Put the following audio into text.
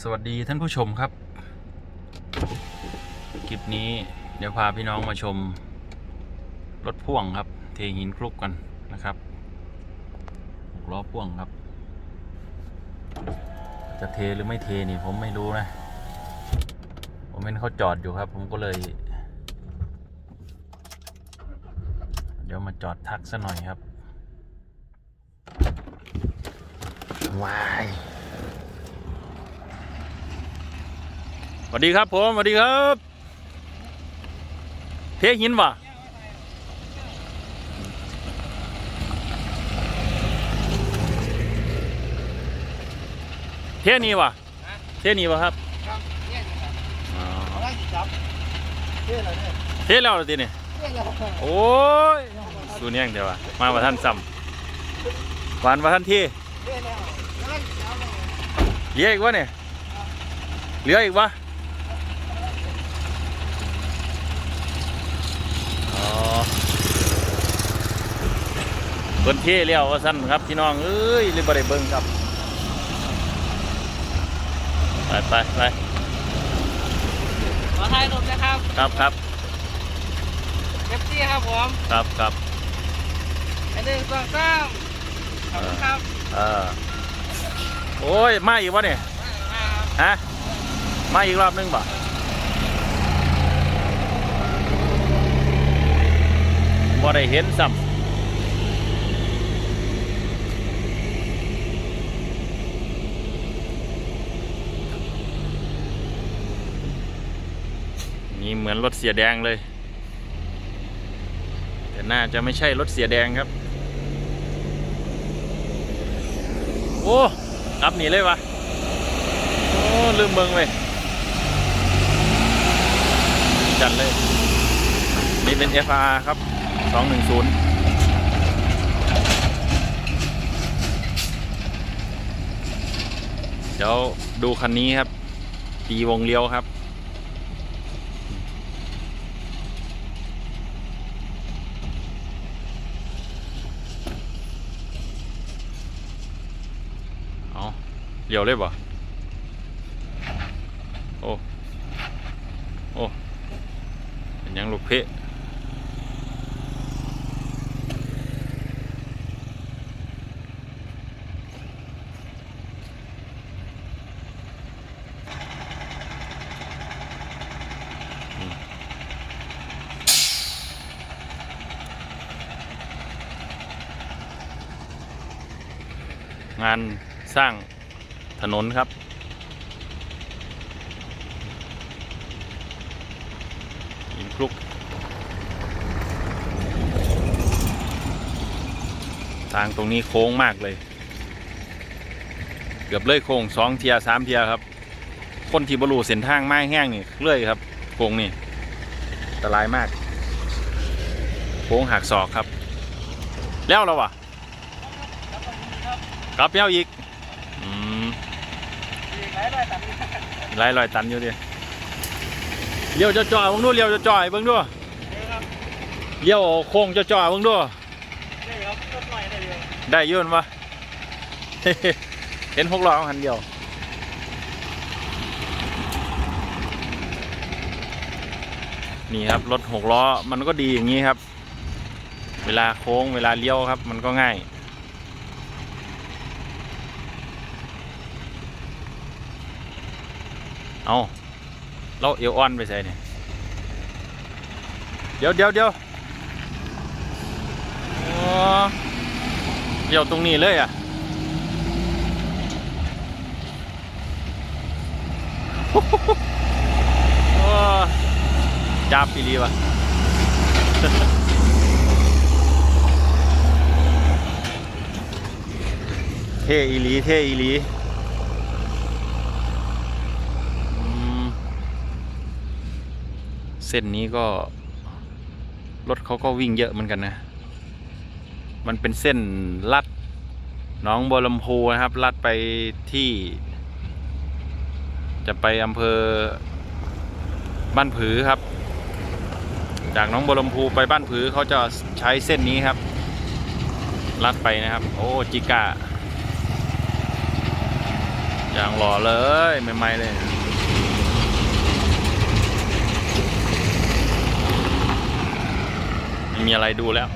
สวัสดีท่านผู้ชมครับ คลิปนี้เดี๋ยวพาพี่น้องมาชม รถพ่วงครับ เทหินคลุกกันนะครับหกล้อพ่วงครับ จะเทหรือไม่เทนี่ผมไม่รู้นะ ผมเห็นเขาจอดอยู่ครับ ผมก็เลย เดี๋ยวมาจอดทักซะหน่อยครับวาย สวัสดีครับผมสวัสดีครับ เทหินวะเทนี่วะเทนี่วะครับครับเนี่ยนะครับอ๋อเอาได้กี่จับเท่อะไรเนี่ยเทแล้วเหรอทีนี่เท่แล้วโอ้ยสูเนี่ยงเดียวอะมาว่าท่านซ้ำหวานว่าท่านที่เท่แล้วเอาได้กี่จับเลยเหลืออีกวะเนี่ยเหลืออีกวะอ๋อ เพิ่นเทแล้วว่าสั้นครับพี่น้องเอ้ยเลยบ่ได้เบิ่งครับ ไปไปไปขอถ่ายรูปนะครับครับครับเอฟซีครับผมครับครับอันหนึ่งสองสามขอบคุณครับเออโอ้ยมาอีกวะเนี่ยมาครับฮะมาอีกรอบนึงบ่บ่ได้เห็นซ้ำ นี่เหมือนรถเสียแดงเลย แต่น่าจะไม่ใช่รถเสียแดงครับ โอ้กลับหนีเลยวะโอ้ลืมเมืองเลยจัดเลย นี่เป็น FR ครับ 210เดี๋ยวดูคันนี้ครับ ตีวงเลี้ยวครับ เลี้ยวเลยบ่โอ้ โอ้ เป็นยังลูกเพะงานสร้าง ถนนครับ หินคลุก ทางตรงนี้โค้งมากเลย เกือบเลยโค้งสองเทียสามเทียครับ คนที่บรูเส้นทางไม้แห้งนี่เลื่อยครับ โค้งนี่อันตรายมาก โค้งหักศอกครับ แล้วเราวะกลับแล้วอีก หลายร้อยตันนี่หลลอยตันอยู่ดิเลี้ยวจะจ่อยเบิ่งดูเลี้ยวจะจ่อยเบิ่งดูเลี้ยวโค้งจะจ่อยเบิ่งดูได้ครับต้นหน่อยได้ยืนวะเห็นหกล้อหันเดียวนี่ครับรถหกล้อมันก็ดีอย่างนี้ครับ เวลาโค้งเวลาเลี้ยวครับ มันก็ง่าย เอาเราเอวอ่อนไปใส่เนี่ยเดี๋ยวเดี๋ยวเดี๋ยวเดี๋ยวตรงนี้เลยอะโอ้จับปีรีวะเท่อีลีเท่อีลีอืม เส้นนี้ก็ รถเขาก็วิ่งเยอะเหมือนกันนะ มันเป็นเส้นลัดหน้องบัวลำพูนะครับ ลัดไปที่ จะไปอำเภอบ้านผือครับ จากหน้องบัวลำพูไปบ้านผือเขาจะใช้เส้นนี้ครับ ลัดไปนะครับ โอ้จิกาอย่างหล่อเลยใหม่ๆเลย ไม่ มีอะไรดูแล้ว